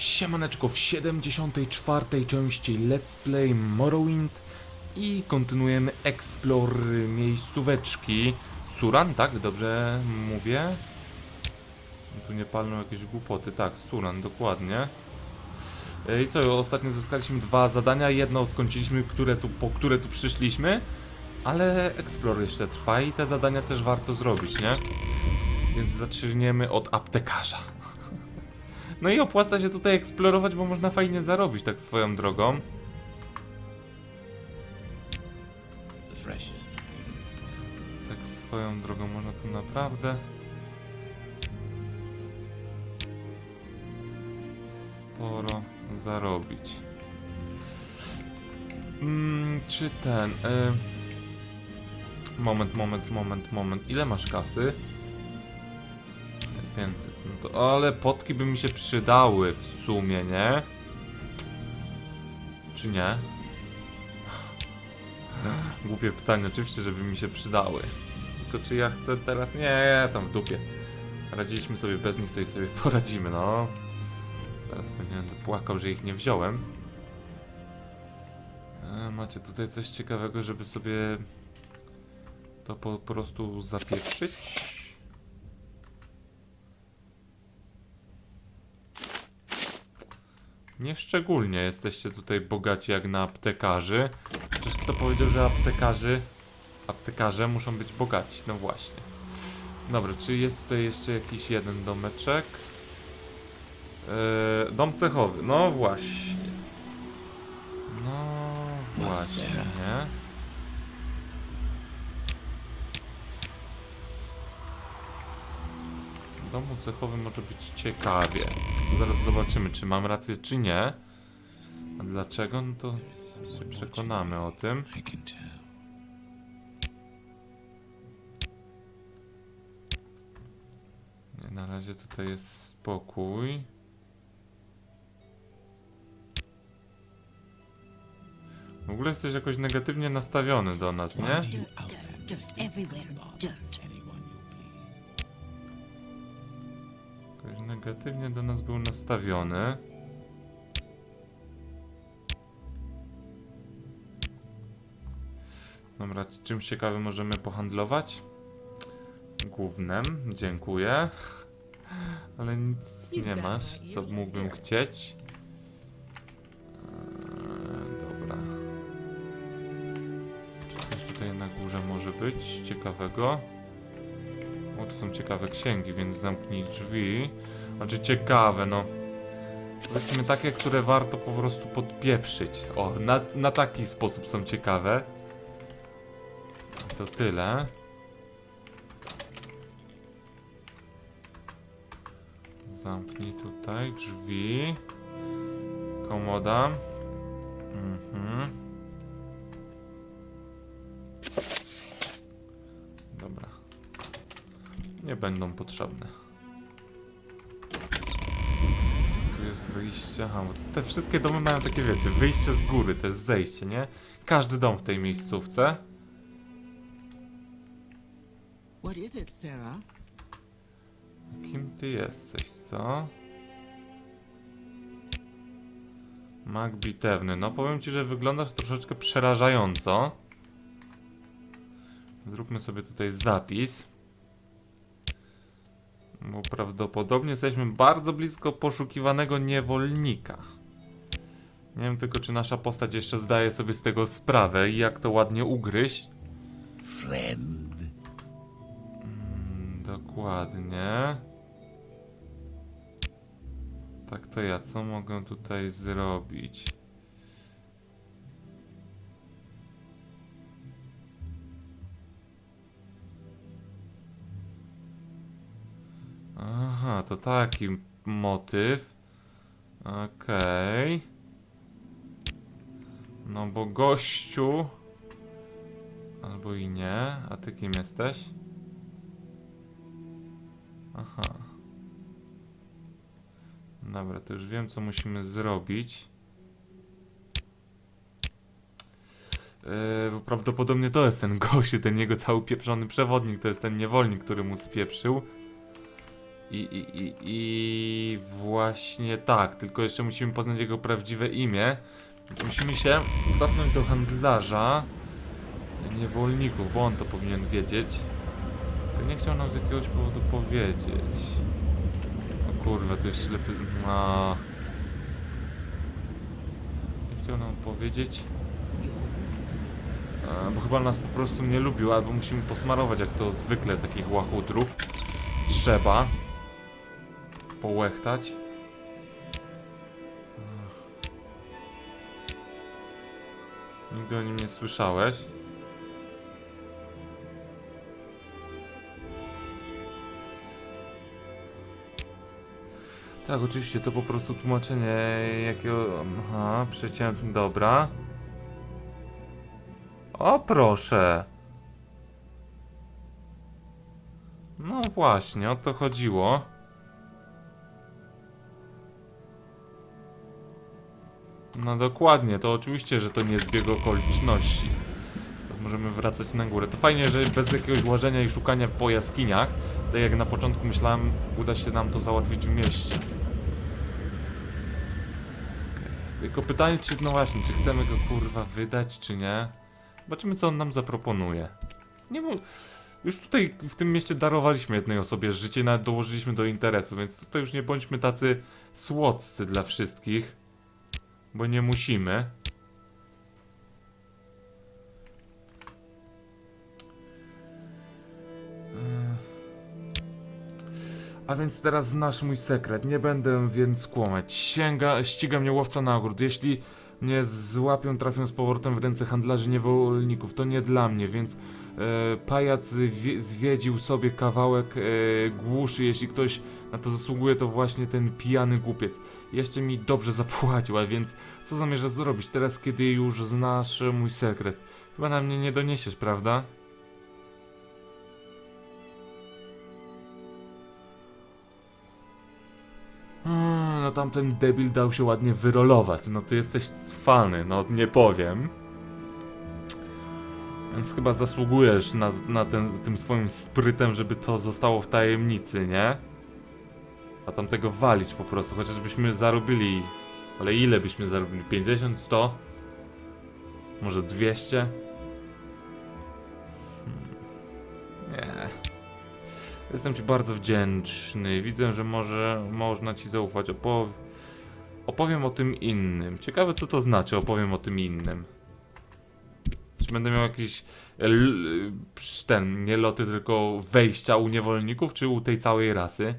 Siemaneczko w 74. części Let's Play Morrowind i kontynuujemy explore miejscóweczki Suran, tak? Dobrze mówię? Tu nie palną jakieś głupoty, tak, Suran, dokładnie. E, I co, ostatnio zyskaliśmy dwa zadania, jedno skończyliśmy, które tu, po które tu przyszliśmy, ale explore jeszcze trwa i te zadania też warto zrobić, nie? Więc zaczniemy od aptekarza. No i opłaca się tutaj eksplorować, bo można fajnie zarobić tak swoją drogą. Tak swoją drogą można tu naprawdę sporo zarobić. Mm, czy ten... Y... Moment, moment, moment, moment. Ile masz kasy? 500. No to, ale potki by mi się przydały w sumie, nie? Czy nie? Głupie pytanie, oczywiście, żeby mi się przydały. Tylko czy ja chcę teraz? Nie, tam w dupie. Radziliśmy sobie bez nich, to i sobie poradzimy, no. Teraz będę płakał, że ich nie wziąłem. E, macie tutaj coś ciekawego, żeby sobie to po prostu zapieprzyć? Nieszczególnie jesteście tutaj bogaci jak na aptekarzy. Chociaż kto powiedział, że aptekarzy, aptekarze muszą być bogaci? No właśnie. Dobra, czy jest tutaj jeszcze jakiś jeden domeczek? Eee, dom cechowy, no właśnie. No właśnie. W domu cechowym może być ciekawie. Zaraz zobaczymy, czy mam rację, czy nie. A dlaczego? No to się przekonamy o tym. Nie, na razie tutaj jest spokój. W ogóle jesteś jakoś negatywnie nastawiony do nas, nie? Negatywnie do nas był nastawiony. Dobra, czymś ciekawym możemy pohandlować? Głównym, dziękuję. Ale nic nie masz, co mógłbym chcieć. Eee, dobra. Czy coś tutaj na górze może być ciekawego? O, to są ciekawe księgi, więc zamknij drzwi. Znaczy ciekawe, no. Powiedzmy takie, które warto po prostu podpieprzyć. O, na, na taki sposób są ciekawe. To tyle. Zamknij tutaj drzwi. Komoda. Mhm. Dobra. Nie będą potrzebne. Jest wyjście. Aha, bo te wszystkie domy mają takie, wiecie, wyjście z góry, też zejście, nie? Każdy dom w tej miejscówce. What is it, Sarah? Kim ty jesteś, co? Mag bitewny. No powiem ci, że wyglądasz troszeczkę przerażająco. Zróbmy sobie tutaj zapis. Bo prawdopodobnie jesteśmy bardzo blisko poszukiwanego niewolnika. Nie wiem tylko, czy nasza postać jeszcze zdaje sobie z tego sprawę i jak to ładnie ugryźć. Friend. Mm, Dokładnie. Tak to ja, co mogę tutaj zrobić? Aha, to taki motyw. Okej. No bo gościu... Albo i nie. A ty kim jesteś? Aha. Dobra, to już wiem, co musimy zrobić. Yy, bo prawdopodobnie to jest ten gościu, ten jego cały pieprzony przewodnik, to jest ten niewolnik, który mu spieprzył. I, i, i, I właśnie tak, tylko jeszcze musimy poznać jego prawdziwe imię. Musimy się cofnąć do handlarza niewolników, bo on to powinien wiedzieć. Nie chciał nam z jakiegoś powodu powiedzieć. O kurwa, to jest ślepy... A. Nie chciał nam powiedzieć. E, bo chyba nas po prostu nie lubił, albo musimy posmarować, jak to zwykle takich łachudrów. Trzeba połechtać. Nigdy o nim nie słyszałeś. Tak, oczywiście, to po prostu tłumaczenie jakiego... Aha, przeciętny, dobra. O, proszę. No właśnie, o to chodziło. No dokładnie, to oczywiście, że to nie zbieg okoliczności. Teraz możemy wracać na górę. To fajnie, że bez jakiegoś łażenia i szukania po jaskiniach, tak jak na początku myślałem, uda się nam to załatwić w mieście. Tylko pytanie, czy, no właśnie, czy chcemy go kurwa wydać, czy nie? Zobaczymy, co on nam zaproponuje. Nie mu... Już tutaj w tym mieście darowaliśmy jednej osobie życie, nawet dołożyliśmy do interesu, więc tutaj już nie bądźmy tacy słodcy dla wszystkich. Bo nie musimy. Ech. A więc teraz znasz mój sekret. Nie będę więc kłamać. Sięga, ściga mnie łowca nagród. Jeśli mnie złapią, trafią z powrotem w ręce handlarzy niewolników. To nie dla mnie, więc pajac zwie, zwiedził sobie kawałek e, głuszy. Jeśli ktoś na to zasługuje, to właśnie ten pijany głupiec. Jeszcze mi dobrze zapłacił, a więc co zamierzasz zrobić teraz, kiedy już znasz e, mój sekret? Chyba na mnie nie doniesiesz, prawda? Mm, No tamten debil dał się ładnie wyrolować. No ty jesteś cwany, no nie powiem. Więc chyba zasługujesz na, na ten, tym swoim sprytem, żeby to zostało w tajemnicy, nie? A tamtego walić po prostu, chociażbyśmy zarobili. Ale ile byśmy zarobili? 50? 100? Może 200? Hmm. Nie. Jestem ci bardzo wdzięczny. Widzę, że może można ci zaufać. Opow... Opowiem o tym innym. Ciekawe, co to znaczy, opowiem o tym innym. Będę miał jakiś l- psz, ten, nie loty, tylko wejścia u niewolników, czy u tej całej rasy?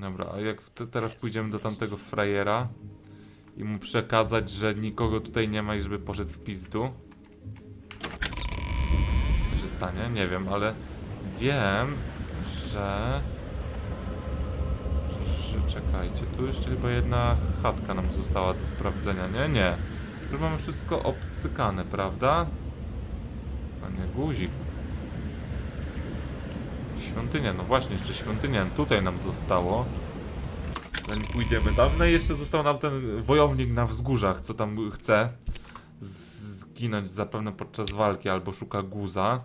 Dobra, a jak te, teraz pójdziemy do tamtego frajera i mu przekazać, że nikogo tutaj nie ma i żeby poszedł w pizdu? Co się stanie? Nie wiem, ale wiem, że... czekajcie, tu jeszcze chyba jedna chatka nam została do sprawdzenia, nie? Nie. Już mamy wszystko obcykane, prawda? A nie, guzik. Świątynia, no właśnie, jeszcze świątynia tutaj nam zostało. Zanim pójdziemy tam. No i jeszcze został nam ten wojownik na wzgórzach, co tam chce zginąć zapewne podczas walki albo szuka guza.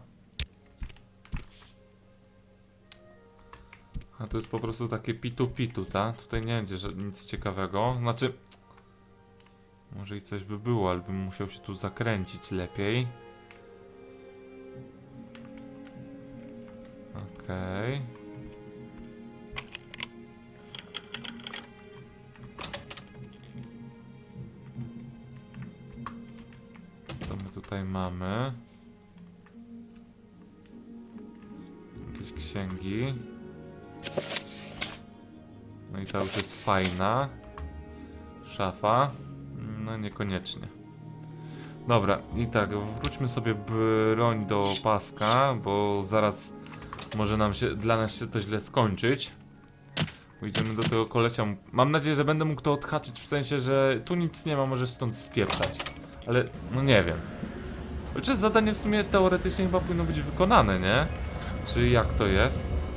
A to jest po prostu takie pitu-pitu, ta? Tutaj nie będzie nic ciekawego. Znaczy... Może i coś by było, ale bym musiał się tu zakręcić lepiej. Okej. Co my tutaj mamy? Jakieś księgi. No i ta już jest fajna. Szafa. No niekoniecznie. Dobra, i tak, wróćmy sobie broń do paska, bo zaraz może nam się, dla nas się to źle skończyć. Pójdziemy do tego kolesia. Mam nadzieję, że będę mógł to odhaczyć w sensie, że tu nic nie ma, możesz stąd spieprzać. Ale, no nie wiem. Chociaż zadanie w sumie teoretycznie chyba powinno być wykonane, nie? Czy jak to jest?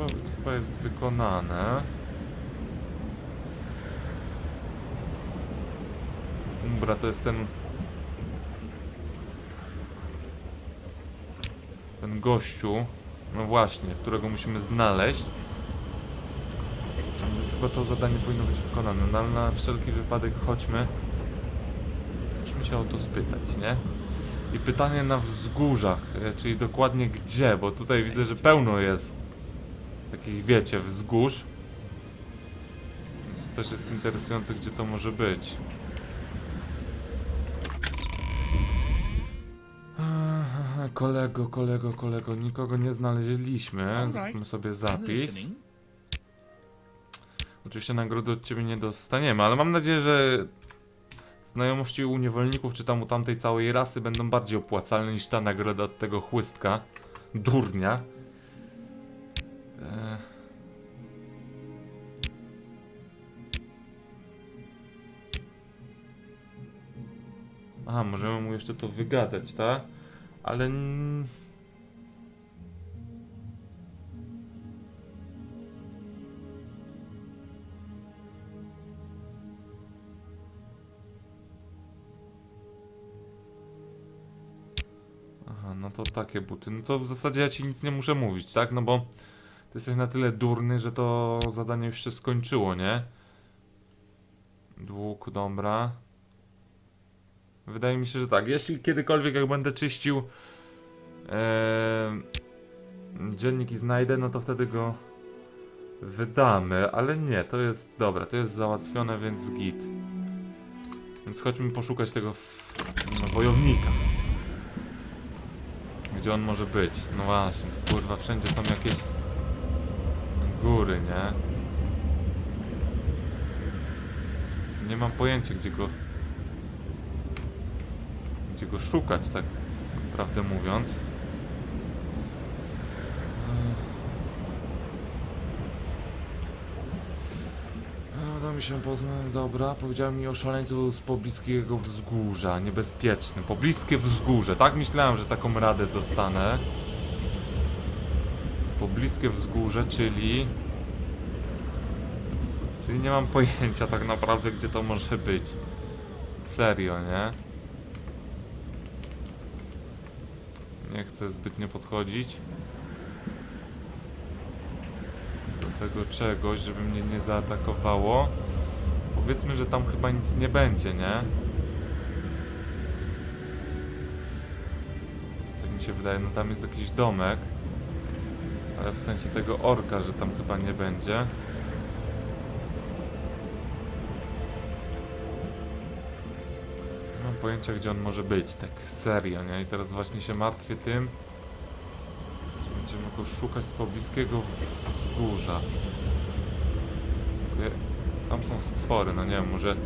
Chyba, chyba jest wykonane. Dobra, to jest ten... Ten gościu. No właśnie, którego musimy znaleźć. Więc chyba to zadanie powinno być wykonane. No ale na wszelki wypadek chodźmy. Chodźmy się o to spytać, nie? I pytanie na wzgórzach, e, czyli dokładnie gdzie, bo tutaj widzę, że pełno jest takich, wiecie, wzgórz. Więc to też jest interesujące, gdzie to może być. Kolego, kolego, kolego, nikogo nie znaleźliśmy. Zróbmy sobie zapis. Oczywiście nagrody od ciebie nie dostaniemy, ale mam nadzieję, że znajomości u niewolników czy tam u tamtej całej rasy będą bardziej opłacalne niż ta nagroda od tego chłystka. Durnia. E... Aha, możemy mu jeszcze to wygadać, tak? Ale... Aha, no to takie buty. No to w zasadzie ja ci nic nie muszę mówić, tak? No bo ty jesteś na tyle durny, że to zadanie już się skończyło, nie? Dług, dobra. Wydaje mi się, że tak. Jeśli kiedykolwiek jak będę czyścił em, dziennik i znajdę, no to wtedy go wydamy, ale nie, to jest dobra, to jest załatwione, więc git. Więc chodźmy poszukać tego no, wojownika. Gdzie on może być? No właśnie, kurwa wszędzie są jakieś góry, nie? Nie mam pojęcia gdzie go gdzie go szukać, tak prawdę mówiąc. Ech. Uda mi się poznać, dobra. Powiedział mi o szaleńcu z pobliskiego wzgórza, niebezpiecznym. Pobliskie wzgórze, tak myślałem, że taką radę dostanę. Pobliskie wzgórze, czyli... Czyli nie mam pojęcia tak naprawdę, gdzie to może być. Serio, nie? Nie chcę zbytnio podchodzić do tego czegoś, żeby mnie nie zaatakowało. Powiedzmy, że tam chyba nic nie będzie, nie? Tak mi się wydaje, no tam jest jakiś domek. Ale w sensie tego orka, że tam chyba nie będzie. Nie mam pojęcia, gdzie on może być, tak serio, nie? I teraz właśnie się martwię tym, że będziemy go szukać z pobliskiego wzgórza. Tam są stwory, no nie wiem, może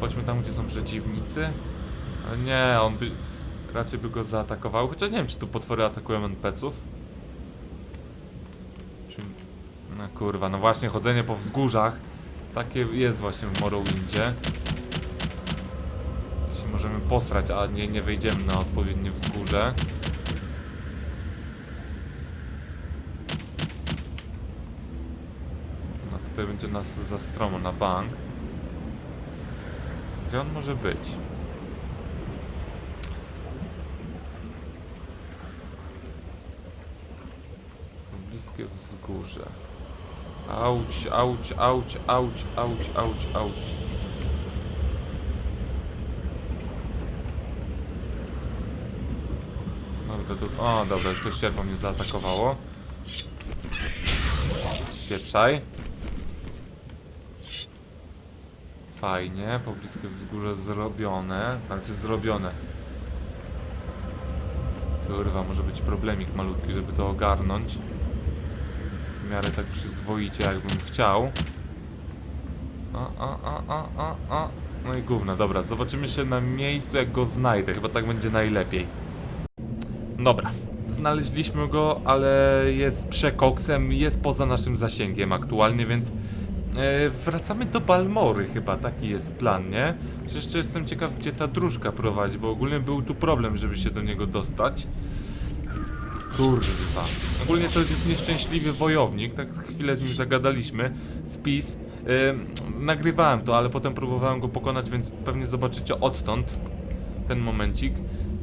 chodźmy tam, gdzie są przeciwnicy? Ale nie, on by... Raczej by go zaatakował, chociaż nie wiem, czy tu potwory atakują NPC-ów. Czy... No kurwa, no właśnie, chodzenie po wzgórzach takie jest właśnie w Morrowindzie. Jeśli możemy posrać, a nie, nie wejdziemy na odpowiednie wzgórze. No tutaj będzie nas za stromo na bank. Gdzie on może być? Bliskie wzgórze. Auć, auć, auć, auć, auć, auć, auć. Dobra, do... O, dobra, już to ścierwo mnie zaatakowało. Pieprzaj. Fajnie, pobliskie wzgórze zrobione. Znaczy zrobione. Kurwa, może być problemik malutki, żeby to ogarnąć. W miarę tak przyzwoicie, jakbym chciał. O, o, o, o, o. No i gówno, dobra, zobaczymy się na miejscu, jak go znajdę. Chyba tak będzie najlepiej. Dobra, znaleźliśmy go, ale jest przekoksem, jest poza naszym zasięgiem aktualnie, więc e, wracamy do Balmory chyba, taki jest plan, nie? Jeszcze jestem ciekaw, gdzie ta dróżka prowadzi, bo ogólnie był tu problem, żeby się do niego dostać. Kurwa. Ogólnie to jest nieszczęśliwy wojownik, tak chwilę z nim zagadaliśmy. Wpis nagrywałem to, ale potem próbowałem go pokonać, więc pewnie zobaczycie odtąd ten momencik,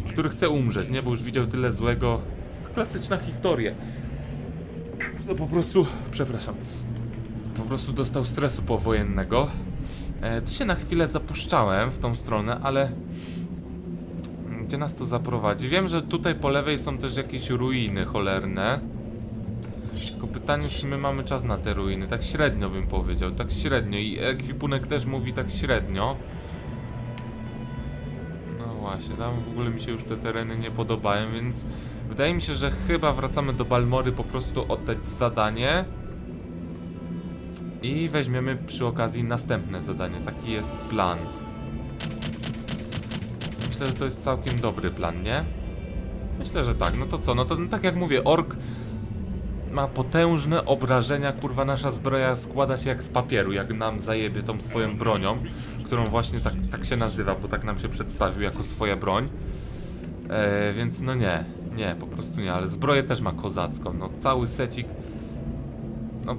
który chce umrzeć, nie? Bo już widział tyle złego. Klasyczna historia. No po prostu, przepraszam, po prostu dostał stresu powojennego. E, tu się na chwilę zapuszczałem w tą stronę, ale gdzie nas to zaprowadzi? Wiem, że tutaj po lewej są też jakieś ruiny cholerne. Tylko pytanie, czy my mamy czas na te ruiny? Tak średnio bym powiedział, tak średnio. I ekwipunek też mówi tak średnio. No właśnie, tam w ogóle mi się już te tereny nie podobają, więc wydaje mi się, że chyba wracamy do Balmory po prostu oddać zadanie. I weźmiemy przy okazji następne zadanie. Taki jest plan. Myślę, że to jest całkiem dobry plan, nie? Myślę, że tak. No to co? No to tak jak mówię, ork ma potężne obrażenia, kurwa nasza zbroja składa się jak z papieru, jak nam zajebie tą swoją bronią, którą właśnie tak, tak się nazywa, bo tak nam się przedstawił jako swoja broń. E, więc no nie, nie, po prostu nie, ale zbroję też ma kozacką, no cały secik. No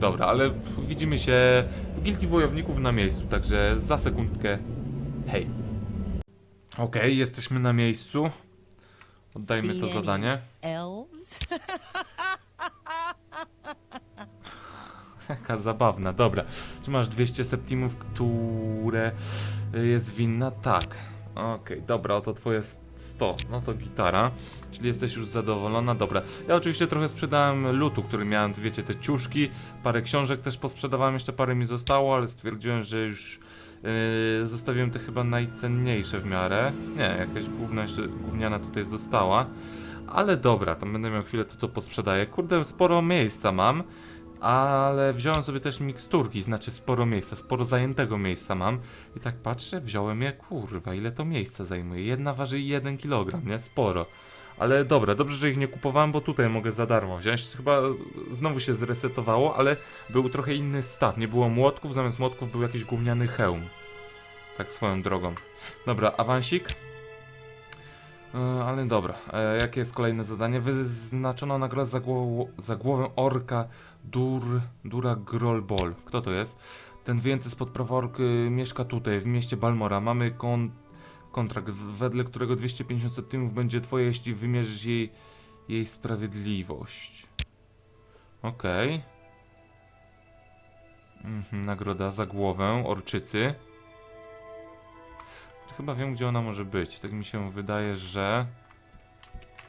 dobra, ale widzimy się w Gildii Wojowników na miejscu, także za sekundkę, hej. Okej, jesteśmy na miejscu. Oddajmy to zadanie. Elves? Jaka zabawna, dobra. Czy masz 200 septimów, które jest winna? Tak. Okej, dobra, oto twoje 100. No to gitara. Czyli jesteś już zadowolona? Dobra. Ja oczywiście trochę sprzedałem lutu, który miałem, wiecie, te ciuszki. Parę książek też posprzedawałem, jeszcze parę mi zostało, ale stwierdziłem, że już yy, zostawiłem te chyba najcenniejsze w miarę. Nie, jakaś gówna jeszcze, gówniana tutaj została. Ale dobra, to będę miał chwilę, to to posprzedaję. Kurde, sporo miejsca mam. Ale wziąłem sobie też miksturki, znaczy sporo miejsca, sporo zajętego miejsca mam. I tak patrzę, wziąłem je, kurwa, ile to miejsca zajmuje. Jedna waży 1 kg, nie? Sporo. Ale dobra, dobrze, że ich nie kupowałem, bo tutaj mogę za darmo wziąć. Chyba znowu się zresetowało, ale był trochę inny staw. Nie było młotków, zamiast młotków był jakiś gówniany hełm. Tak swoją drogą. Dobra, awansik. E, ale dobra, e, jakie jest kolejne zadanie? Wyznaczono nagrodę za, głow za głowę orka Dur, Dura Grolbol. Kto to jest? Ten wyjęty spod prawa ork y, mieszka tutaj, w mieście Balmora. Mamy kon kontrakt, wedle którego 250 septymów będzie twoje, jeśli wymierzysz jej, jej sprawiedliwość. Okej. Mhm, nagroda za głowę orczycy. Chyba wiem, gdzie ona może być. Tak mi się wydaje, że...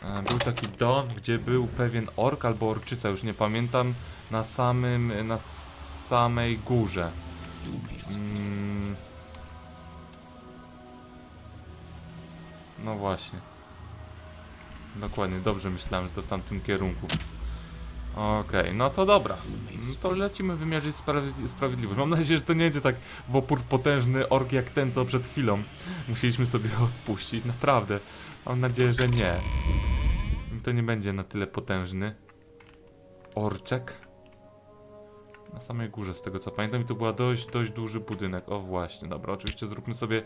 e, Był taki dom, gdzie był pewien ork albo orczyca, już nie pamiętam, na samym, na samej górze. Mm. No właśnie. Dokładnie, dobrze myślałem, że to w tamtym kierunku. Okej, no to dobra. No to lecimy wymierzyć sprawiedli- sprawiedliwość. Mam nadzieję, że to nie będzie tak w opór potężny ork jak ten, co przed chwilą. Musieliśmy sobie odpuścić, naprawdę. Mam nadzieję, że nie. To nie będzie na tyle potężny. Orczek. Na samej górze, z tego co pamiętam, i to była dość, dość duży budynek. O właśnie, dobra, oczywiście zróbmy sobie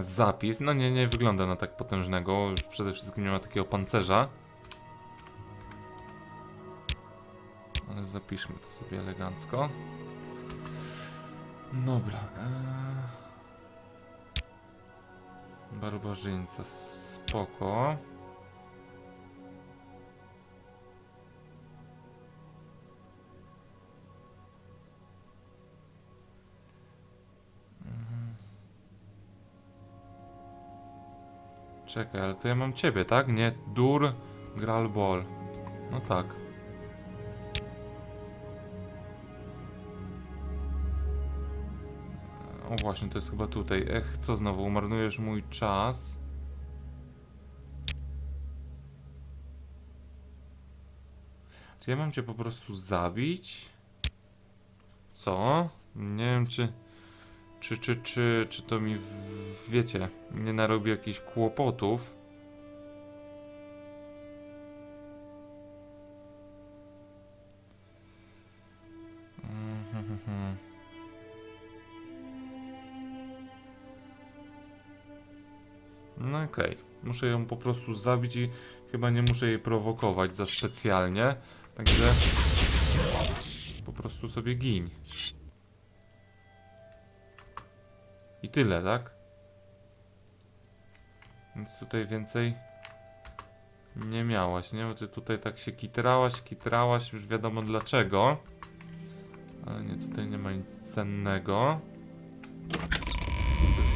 zapis. No nie, nie wygląda na tak potężnego. Przede wszystkim nie ma takiego pancerza. Ale zapiszmy to sobie elegancko. Dobra. Eee... Barbarzyńca, spoko. Mhm. Czekaj, ale to ja mam ciebie, tak? Nie, Dur, Gralbol. No tak. O właśnie, to jest chyba tutaj. Ech, co znowu, marnujesz mój czas. Czy ja mam cię po prostu zabić? Co? Nie wiem, czy... Czy, czy, czy, czy to mi, wiecie, nie narobi jakichś kłopotów? No okej. Muszę ją po prostu zabić i chyba nie muszę jej prowokować za specjalnie. Także po prostu sobie gin. I tyle, tak? Więc tutaj więcej nie miałaś, nie? Bo ty tutaj tak się kitrałaś, kitrałaś, już wiadomo dlaczego. Ale nie, tutaj nie ma nic cennego.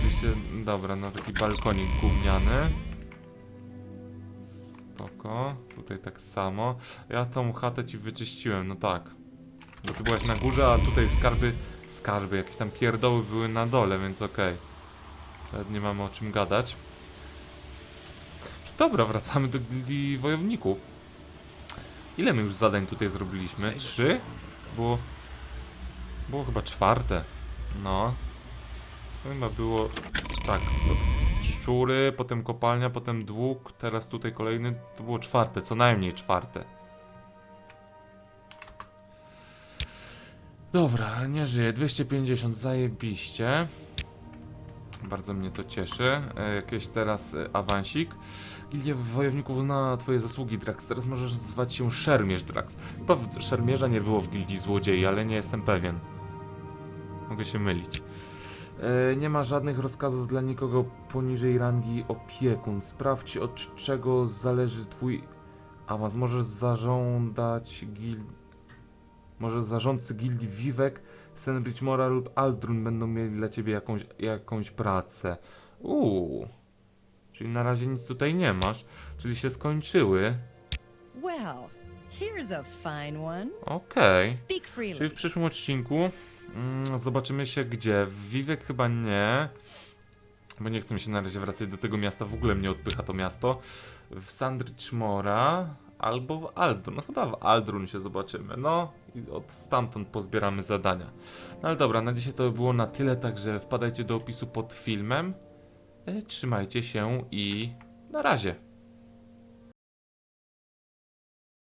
Wyjście, dobra, no taki balkonik gówniany. Spoko, tutaj tak samo. Ja tą chatę ci wyczyściłem, no tak. Bo ty byłaś na górze, a tutaj skarby, skarby, jakieś tam pierdoły były na dole, więc okej. Nawet nie mamy o czym gadać. Dobra, wracamy do gildii wojowników. Ile my już zadań tutaj zrobiliśmy? Trzy? Było... Było chyba czwarte. No. Chyba było... Tak. Szczury, potem kopalnia, potem dług, teraz tutaj kolejny. To było czwarte, co najmniej czwarte. Dobra, nie żyje. 250, zajebiście. Bardzo mnie to cieszy. E, jakieś teraz e, awansik. Gildia Wojowników zna twoje zasługi, Drax. Teraz możesz zwać się Szermierz, Drax. W- szermierza nie było w Gildii Złodziei, ale nie jestem pewien. Mogę się mylić. E, nie ma żadnych rozkazów dla nikogo poniżej rangi opiekun. Sprawdź od czego zależy twój awans. Możesz zażądać gil... Może zarządcy gildii Vivek, Senbridge Mora lub Aldrun będą mieli dla ciebie jakąś, jakąś pracę. Uuu. Czyli na razie nic tutaj nie masz. Czyli się skończyły. Well, here's a fine one. Okej. Freely. Czyli w przyszłym odcinku mm, zobaczymy się gdzie. W Vivek chyba nie. Bo nie chcę mi się na razie wracać do tego miasta. W ogóle mnie odpycha to miasto. W Sandridge Mora albo w Aldrun. No chyba w Aldrun się zobaczymy. No i od stamtąd pozbieramy zadania. No ale dobra, na dzisiaj to było na tyle. Także wpadajcie do opisu pod filmem. E, Trzymajcie się i na razie.